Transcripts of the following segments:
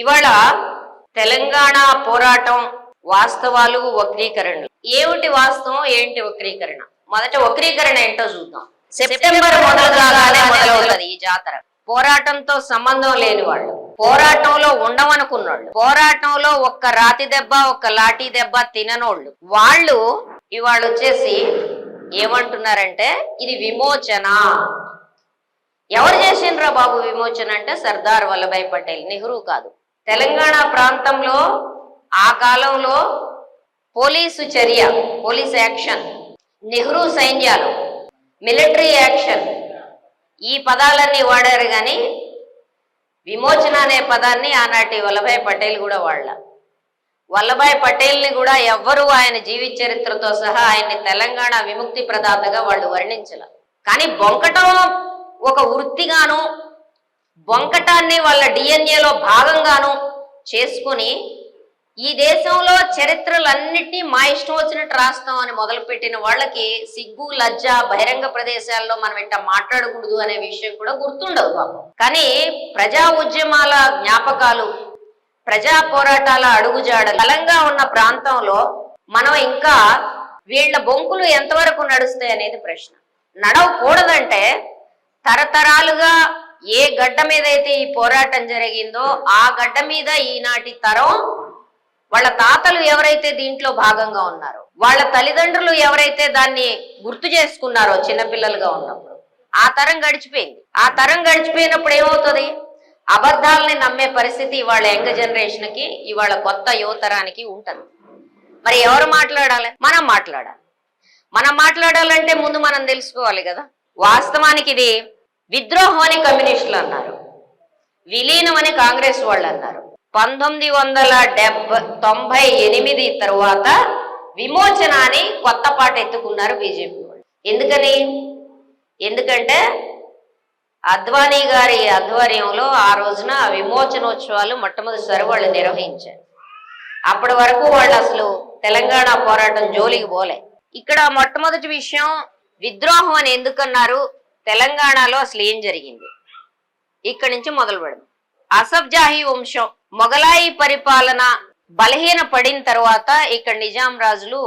ఇవాళ తెలంగాణ పోరాటం వాస్తవాలు వక్రీకరణలు. ఏమిటి వాస్తవం ఏంటి వక్రీకరణ? మొదట వక్రీకరణ ఏంటో చూద్దాం. సెప్టెంబర్ మొదలు కాగానే మొదలవుతుంది ఈ జాతర. పోరాటంతో సంబంధం లేని వాళ్ళు. పోరాటంలో ఉండమనుకున్నోళ్ళు. పోరాటంలో ఒక్క రాతి దెబ్బ ఒక్క లాఠీ దెబ్బ తిననోళ్ళు. వాళ్ళు ఇవాళ వచ్చేసి ఏమంటున్నారంటే ఇది విమోచన. ఎవరు చేసిండ్రా బాబు విమోచన అంటే? సర్దార్ వల్లభాయ్ పటేల్. నెహ్రూ కాదు. తెలంగాణ ప్రాంతంలో ఆ కాలంలో పోలీసు చర్య పోలీస్ యాక్షన్ నెహ్రూ సైన్యాలు మిలిటరీ యాక్షన్ ఈ పదాలన్నీ వాడారు కానీ విమోచన అనే పదాన్ని ఆనాటి వల్లభాయ్ పటేల్ కూడా వాడల. వల్లభాయ్ పటేల్ని కూడా ఎవ్వరూ ఆయన జీవిత చరిత్రతో సహా ఆయన్ని తెలంగాణ విముక్తి ప్రదాతగా వాళ్ళు వర్ణించల. కానీ బొంకటం ఒక వృత్తిగాను బొంకటాన్ని వాళ్ళ డిఎన్ఏలో భాగంగాను చేసుకుని ఈ దేశంలో చరిత్రలన్నిటినీ మా ఇష్టం వచ్చినట్టు రాస్తాం అని మొదలుపెట్టిన వాళ్ళకి సిగ్గు లజ్జ బహిరంగ ప్రదేశాల్లో మనం ఇట్ట మాట్లాడకూడదు అనే విషయం కూడా గుర్తుండదు పాపం. కానీ ప్రజా ఉద్యమాల జ్ఞాపకాలు ప్రజా పోరాటాల అడుగుజాడలు బలంగా ఉన్న ప్రాంతంలో మనం ఇంకా వీళ్ళ బొంకులు ఎంతవరకు నడుస్తాయి అనేది ప్రశ్న. నడవకూడదంటే తరతరాలుగా ఏ గడ్డ మీద అయితే ఈ పోరాటం జరిగిందో ఆ గడ్డ మీద ఈనాటి తరం వాళ్ళ తాతలు ఎవరైతే దీంట్లో భాగంగా ఉన్నారో వాళ్ళ తల్లిదండ్రులు ఎవరైతే దాన్ని గుర్తు చేసుకున్నారో చిన్నపిల్లలుగా ఉన్నప్పుడు ఆ తరం గడిచిపోయింది. ఆ తరం గడిచిపోయినప్పుడు ఏమవుతుంది? అబద్ధాలని నమ్మే పరిస్థితి ఇవాళ యంగ్ జనరేషన్కి ఇవాళ కొత్త యువతరానికి ఉంటుంది. మరి ఎవరు మాట్లాడాలి? మనం మాట్లాడాలి. మనం మాట్లాడాలంటే ముందు మనం తెలుసుకోవాలి కదా. వాస్తవానికి ఇది విద్రోహం అని కమ్యూనిస్టులు అన్నారు. విలీనం అని కాంగ్రెస్ వాళ్ళు అన్నారు. పంతొమ్మిది వందల డెబ్బై తొంభై ఎనిమిది తరువాత విమోచన అని కొత్త పాట ఎత్తుకున్నారు బీజేపీ వాళ్ళు. ఎందుకని? ఎందుకంటే అద్వానీ గారి ఆధ్వర్యంలో ఆ రోజున విమోచనోత్సవాలు మొట్టమొదటిసారి వాళ్ళు నిర్వహించారు. అప్పటి వరకు వాళ్ళు అసలు తెలంగాణ పోరాటం జోలికి పోలే. ఇక్కడ మొట్టమొదటి విషయం విద్రోహం అని ఎందుకన్నారు? తెలంగాణలో అసలు ఏం జరిగింది? ఇక్కడి నుంచి మొదలు పెడదాం. అసఫ్ జాహీ వంశం మొఘలాయి పరిపాలన బలహీన పడిన తర్వాత ఇక్కడ నిజాం రాజులు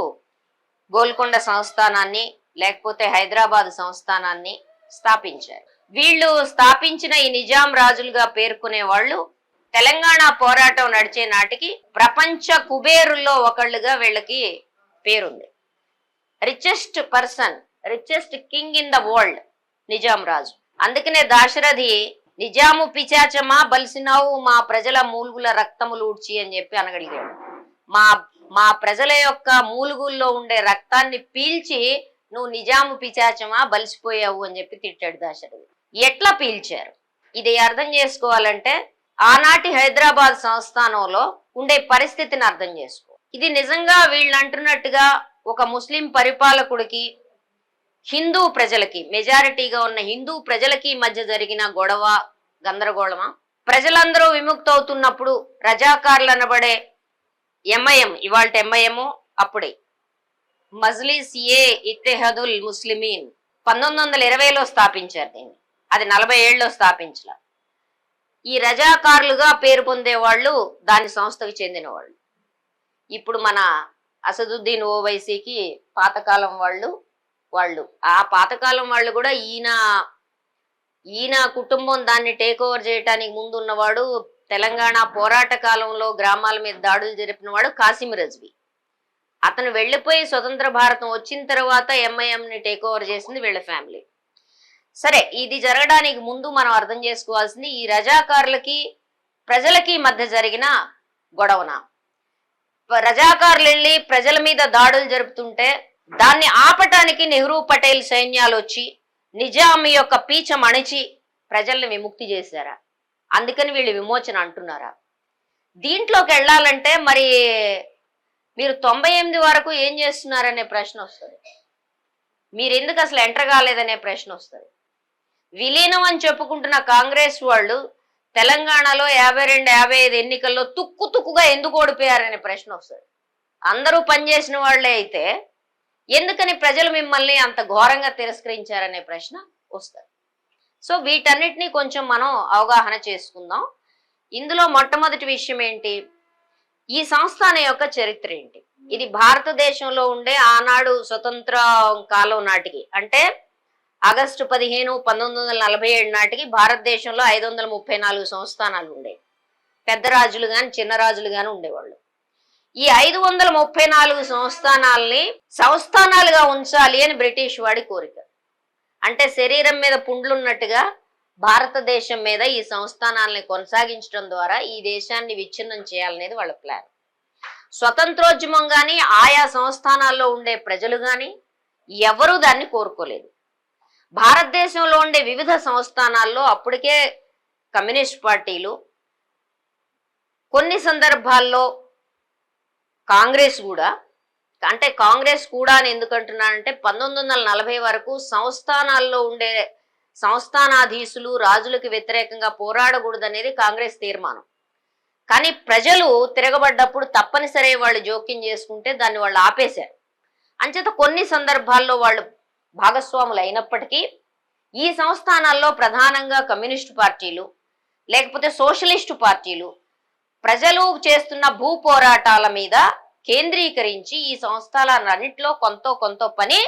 గోల్కొండ సంస్థానాన్ని లేకపోతే హైదరాబాద్ సంస్థానాన్ని స్థాపించారు. వీళ్ళు స్థాపించిన ఈ నిజాం రాజులుగా పేర్కొనే వాళ్ళు తెలంగాణ పోరాటం నడిచే నాటికి ప్రపంచ కుబేరుల్లో ఒకళ్ళుగా వీళ్ళకి పేరుంది. Richest person richest king in the world Nizam రాజు. అందుకనే దాశరథి నిజాము పిచాచమా బలిసినావు మా ప్రజల మూలుగుల రక్తములు ఊడ్చి అని చెప్పి అనగలిగాడు. మా మా ప్రజల యొక్క మూలుగుల్లో ఉండే రక్తాన్ని పీల్చి నువ్వు నిజాము పిచాచమా బలిసిపోయావు అని చెప్పి తిట్టాడు దాశరథి. ఎట్లా పీల్చారు? ఇది అర్థం చేసుకోవాలంటే ఆనాటి హైదరాబాద్ సంస్థానంలో ఉండే పరిస్థితిని అర్థం చేసుకో. ఇది నిజంగా వీళ్ళు అంటున్నట్టుగా ఒక ముస్లిం పరిపాలకుడికి హిందూ ప్రజలకి మెజారిటీగా ఉన్న హిందూ ప్రజలకి మధ్య జరిగిన గొడవ గందరగోళమా? ప్రజలందరూ విముక్తవుతున్నప్పుడు రజాకారులు అనబడే ఎంఐఎం ఇవాళ ఎంఐఎం అప్పుడే. మజ్లిస్ ఏ ఇత్తెహదుల్ ముస్లిమీన్ పంతొమ్మిది వందల ఇరవైలో స్థాపించారు దీన్ని. అది నలభై ఏళ్ళలో స్థాపించల. ఈ రజాకారులుగా పేరు పొందే వాళ్ళు దాని సంస్థకు చెందిన వాళ్ళు ఇప్పుడు మన అసదుద్దీన్ ఓవైసీకి పాతకాలం వాళ్ళు వాళ్ళు. ఆ పాతకాలం వాళ్ళు కూడా ఈయన ఈయన కుటుంబం దాన్ని టేక్ ఓవర్ చేయడానికి ముందు ఉన్నవాడు తెలంగాణ పోరాట కాలంలో గ్రామాల మీద దాడులు జరిపినవాడు కాసిం రజ్వి. అతను వెళ్ళిపోయి స్వతంత్ర భారతం వచ్చిన తర్వాత ఎంఐఎంని టేక్ ఓవర్ చేసింది వీళ్ళ ఫ్యామిలీ సరే ఇది జరగడానికి ముందు మనం అర్థం చేసుకోవాల్సింది ఈ రజాకారులకి ప్రజలకి మధ్య జరిగిన గొడవన? రజాకారులు వెళ్ళి ప్రజల మీద దాడులు జరుపుతుంటే దాన్ని ఆపటానికి నెహ్రూ పటేల్ సైన్యాలు వచ్చి నిజాం యొక్క పీచం అణిచి ప్రజల్ని విముక్తి చేశారా? అందుకని వీళ్ళు విమోచన అంటున్నారా? దీంట్లోకి వెళ్ళాలంటే మరి మీరు తొంభై ఎనిమిది వరకు ఏం చేస్తున్నారనే ప్రశ్న వస్తుంది. మీరు ఎందుకు అసలు ఎంటర్ కాలేదనే ప్రశ్న వస్తుంది. విలీనం అని చెప్పుకుంటున్న కాంగ్రెస్ వాళ్ళు తెలంగాణలో యాభై రెండు యాభై ఐదు ఎన్నికల్లో తుక్కు తుక్కుగా ఎందుకు ఓడిపోయారనే ప్రశ్న వస్తుంది. అందరూ పనిచేసిన వాళ్ళే అయితే ఎందుకని ప్రజలు మిమ్మల్ని అంత ఘోరంగా తిరస్కరించారనే ప్రశ్న వస్తుంది. సో వీటన్నిటిని కొంచెం మనం అవగాహన చేసుకుందాం. ఇందులో మొట్టమొదటి విషయం ఏంటి? ఈ సంస్థాన యొక్క చరిత్ర ఏంటి? ఇది భారతదేశంలో ఉండే ఆనాడు స్వతంత్ర కాలం నాటికి అంటే ఆగస్టు పదిహేను పంతొమ్మిది వందల నలభై ఏడు నాటికి భారతదేశంలో ఐదు వందల ముప్పై నాలుగు సంస్థానాలు ఉండేవి పెద్ద రాజులు కానీ చిన్న రాజులు కానీ ఉండేవాళ్ళు. ఈ ఐదు వందల ముప్పై నాలుగు సంస్థానాల్ని సంస్థానాలుగా ఉంచాలి అని బ్రిటిష్ వాడి కోరిక. అంటే శరీరం మీద పుండ్లున్నట్టుగా భారతదేశం మీద ఈ సంస్థానాల్ని కొనసాగించడం ద్వారా ఈ దేశాన్ని విచ్ఛిన్నం చేయాలనేది వాళ్ళ ప్లాన్. స్వతంత్రోద్యమం కానీ ఆయా సంస్థానాల్లో ఉండే ప్రజలు కానీ ఎవరూ దాన్ని కోరుకోలేదు. భారతదేశంలో ఉండే వివిధ సంస్థానాల్లో అప్పటికే కమ్యూనిస్ట్ పార్టీలు కొన్ని సందర్భాల్లో కాంగ్రెస్ కూడా అంటే కాంగ్రెస్ కూడా అని ఎందుకంటున్నానంటే పంతొమ్మిది వందల నలభై వరకు సంస్థానాల్లో ఉండే సంస్థానాధీశులు రాజులకు వ్యతిరేకంగా పోరాడకూడదనేది కాంగ్రెస్ తీర్మానం. కానీ ప్రజలు తిరగబడ్డప్పుడు తప్పనిసరి వాళ్ళు జోక్యం చేసుకుంటే దాన్ని వాళ్ళు ఆపేశారు. అంచేత కొన్ని సందర్భాల్లో వాళ్ళు భాగస్వాములు అయినప్పటికీ ఈ సంస్థానాల్లో ప్రధానంగా కమ్యూనిస్టు పార్టీలు లేకపోతే సోషలిస్టు పార్టీలు ప్రజలు చేస్తున్న భూ పోరాటాల మీద కేంద్రీకరించి ఈ సంస్థలన్నింటిలో కొంత కొంత పని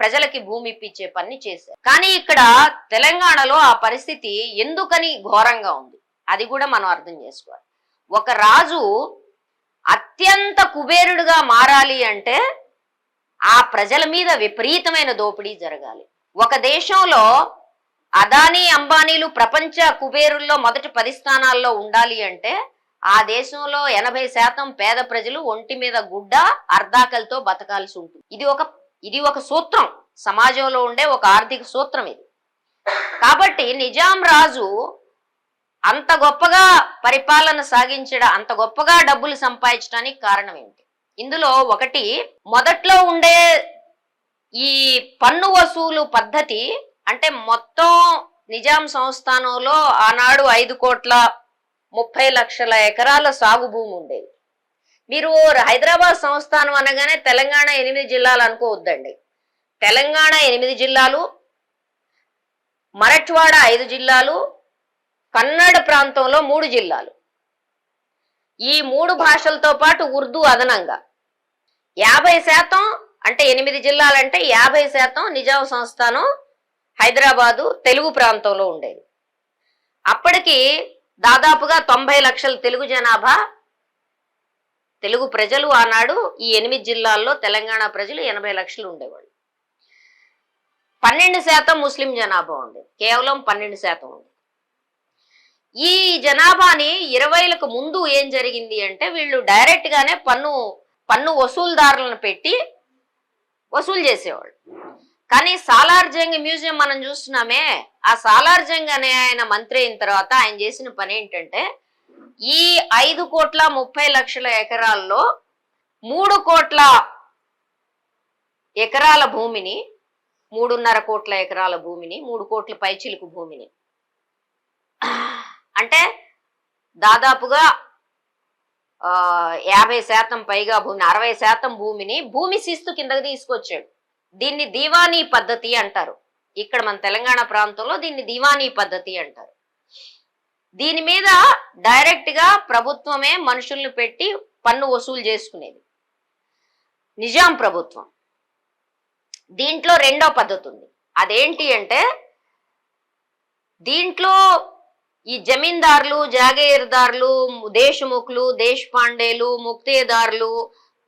ప్రజలకి భూమి ఇప్పించే పని చేశారు. కానీ ఇక్కడ తెలంగాణలో ఆ పరిస్థితి ఎందుకని ఘోరంగా ఉంది? అది కూడా మనం అర్థం చేసుకోవాలి. ఒక రాజు అత్యంత కుబేరుడుగా మారాలి అంటే ఆ ప్రజల మీద విపరీతమైన దోపిడీ జరగాలి. ఒక దేశంలో అదానీ అంబానీలు ప్రపంచ కుబేరుల్లో మొదటి పది స్థానాల్లో ఉండాలి అంటే ఆ దేశంలో ఎనభై శాతం పేద ప్రజలు ఒంటి మీద గుడ్డ అర్ధాకలతో బతకాల్సి ఉంటుంది. ఇది ఒక ఇది ఒక సూత్రం. సమాజంలో ఉండే ఒక ఆర్థిక సూత్రం ఇది. కాబట్టి నిజాం రాజు అంత గొప్పగా పరిపాలన సాగించడం అంత గొప్పగా డబ్బులు సంపాదించడానికి కారణం ఏంటి ఇందులో ఒకటి మొదట్లో ఉండే ఈ పన్ను వసూలు పద్ధతి అంటే మొత్తం నిజాం సంస్థానంలో ఆనాడు ఐదు కోట్ల ముప్పై లక్షల ఎకరాల సాగు భూమి ఉండేది. మీరు హైదరాబాద్ సంస్థానం అనగానే తెలంగాణ ఎనిమిది జిల్లాలు అనుకోవద్దండి. తెలంగాణ ఎనిమిది జిల్లాలు మరట్వాడ ఐదు జిల్లాలు కన్నడ ప్రాంతంలో మూడు జిల్లాలు. ఈ మూడు భాషలతో పాటు ఉర్దూ అదనంగా. యాభై శాతం అంటే ఎనిమిది జిల్లాలంటే యాభై శాతం నిజాం సంస్థానం హైదరాబాదు తెలుగు ప్రాంతంలో ఉండేది. అప్పటికి దాదాపుగా తొంభై లక్షల తెలుగు జనాభా. తెలుగు ప్రజలు ఆనాడు ఈ ఎనిమిది జిల్లాల్లో తెలంగాణ ప్రజలు ఎనభై లక్షలు ఉండేవాళ్ళు. పన్నెండు శాతం ముస్లిం జనాభా ఉండేది. కేవలం పన్నెండు శాతం ఉంది ఈ జనాభాని ఇరవైలకు ముందు ఏం జరిగింది అంటే వీళ్ళు డైరెక్ట్ గానే పన్ను పన్ను వసూలుదారులను పెట్టి వసూలు చేసేవాళ్ళు. కానీ సాలార్ జంగ్ మ్యూజియం మనం చూస్తున్నామే. ఆ సాలార్ జంగ్ అనే ఆయన మంత్రి అయిన తర్వాత ఆయన చేసిన పని ఏంటంటే ఈ ఐదు కోట్ల ముప్పై లక్షల ఎకరాల్లో మూడు కోట్ల ఎకరాల భూమిని మూడున్నర కోట్ల ఎకరాల భూమిని మూడు కోట్ల పైచిలుకు భూమిని. అంటే దాదాపుగా యాభై శాతం పైగా భూమిని అరవై శాతం భూమిని భూమి శిస్తు కిందకి తీసుకొచ్చాడు. దీన్ని దీవానీ పద్ధతి అంటారు. ఇక్కడ మన తెలంగాణ ప్రాంతంలో దీన్ని దీవానీ పద్ధతి అంటారు. దీని మీద డైరెక్ట్గా ప్రభుత్వమే మనుషుల్ని పెట్టి పన్ను వసూలు చేసుకునేది. నిజాం ప్రభుత్వం. దీంట్లో రెండో పద్ధతి ఉంది. అదేంటి అంటే దీంట్లో ఈ జమీందారులు జాగీర్దారులు దేశముఖులు దేశపాండేలు ముక్తేదారులు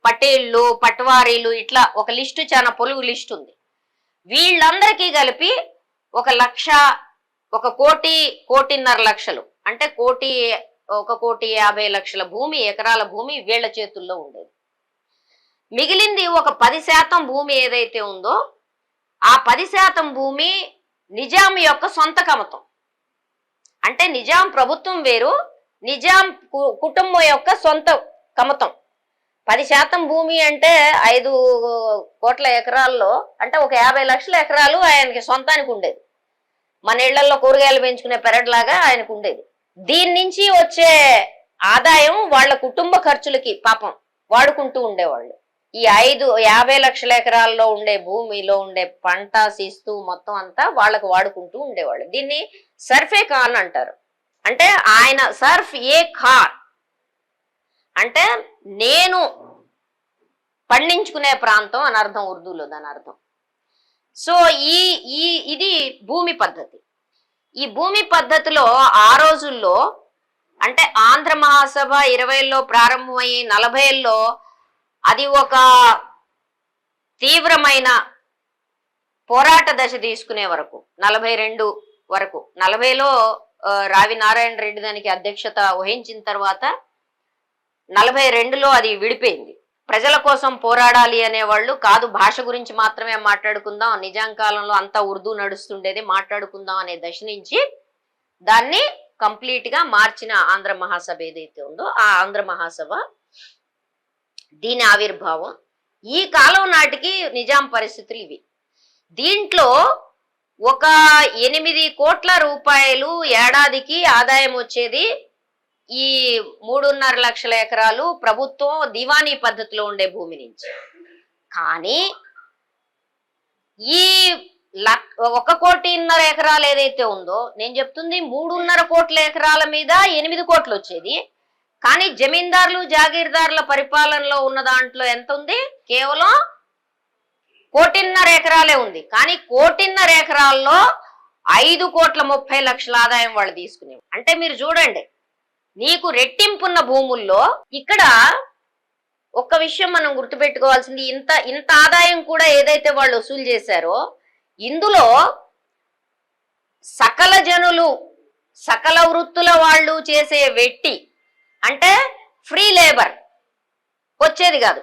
పటేళ్ళు పట్వారీలు ఇట్లా ఒక లిస్టు చాలా పొలుగు లిస్ట్ ఉంది. వీళ్ళందరికీ కలిపి ఒక లక్ష ఒక కోటి కోటిన్నర లక్షలు. అంటే కోటి ఒక కోటి యాభై లక్షల భూమి ఎకరాల భూమి వీళ్ళ చేతుల్లో ఉండేది. మిగిలింది ఒక పది శాతం భూమి ఏదైతే ఉందో ఆ పది శాతం భూమి నిజాం యొక్క సొంత కమతం. అంటే నిజాం ప్రభుత్వం వేరు నిజాం కు- కుటుంబం యొక్క సొంత కమతం. పది శాతం భూమి అంటే ఐదు కోట్ల ఎకరాల్లో అంటే ఒక యాభై లక్షల ఎకరాలు ఆయనకి సొంతానికి ఉండేది. మన ఇళ్ళలో కూరగాయలు పెంచుకునే పెరడ్లాగా ఆయనకు ఉండేది. దీని నుంచి వచ్చే ఆదాయం వాళ్ళ కుటుంబ ఖర్చులకి పాపం వాడుకుంటూ ఉండేవాళ్ళు. ఈ ఐదు యాభై లక్షల ఎకరాల్లో ఉండే భూమిలో ఉండే పంట శిస్తు మొత్తం అంతా వాళ్ళకు వాడుకుంటూ ఉండేవాళ్ళు. దీన్ని సర్ఫే ఖాన్ అంటారు. అంటే ఆయన సర్ఫ్ ఏ ఖార్ అంటే నేను పండించుకునే ప్రాంతం అని అర్థం ఉర్దూలో దాని అర్థం. సో ఈ ఈ ఇది భూమి పద్ధతి. ఈ భూమి పద్ధతిలో ఆ రోజుల్లో అంటే ఆంధ్ర మహాసభ ఇరవైలో ప్రారంభమయ్యి నలభైల్లో అది ఒక తీవ్రమైన పోరాట దశ తీసుకునే వరకు నలభై రెండు వరకు. నలభైలో రావి నారాయణ రెడ్డి దానికి అధ్యక్షత వహించిన తర్వాత నలభై రెండులో అది విడిపోయింది. ప్రజల కోసం పోరాడాలి అనేవాళ్ళు కాదు భాష గురించి మాత్రమే మాట్లాడుకుందాం నిజాం కాలంలో అంతా ఉర్దూ నడుస్తుండేది మాట్లాడుకుందాం అనే దశ నుంచి దాన్ని కంప్లీట్గా మార్చిన ఆంధ్ర మహాసభ ఏదైతే ఉందో ఆ ఆంధ్ర మహాసభ దీని ఆవిర్భావం. ఈ కాలం నాటికి నిజాం పరిస్థితులు ఇవి. దీంట్లో ఒక ఎనిమిది కోట్ల రూపాయలు ఏడాదికి ఆదాయం వచ్చేది ఈ మూడున్నర లక్షల ఎకరాలు ప్రభుత్వం దివానీ పద్ధతిలో ఉండే భూమి నుంచి. కానీ ఈ ఒక కోటిన్నర ఎకరాలు ఏదైతే ఉందో నేను చెప్తుంది మూడున్నర కోట్ల ఎకరాల మీద ఎనిమిది కోట్లు వచ్చేది. కానీ జమీందారులు జాగీర్దారుల పరిపాలనలో ఉన్న దాంట్లో ఎంత ఉంది? కేవలం కోటిన్నర ఎకరాలే ఉంది. కానీ కోటిన్నర ఎకరాల్లో ఐదు కోట్ల ముప్పై లక్షల ఆదాయం వాళ్ళు తీసుకునేవి అంటే మీరు చూడండి నీకు రెట్టింపున్న భూముల్లో ఇక్కడ ఒక్క విషయం మనం గుర్తుపెట్టుకోవాల్సింది. ఇంత ఇంత ఆదాయం కూడా ఏదైతే వాళ్ళు వసూలు చేశారో ఇందులో సకల జనులు సకల వృత్తుల వాళ్ళు చేసే వెట్టి అంటే ఫ్రీ లేబర్ వచ్చేది కాదు.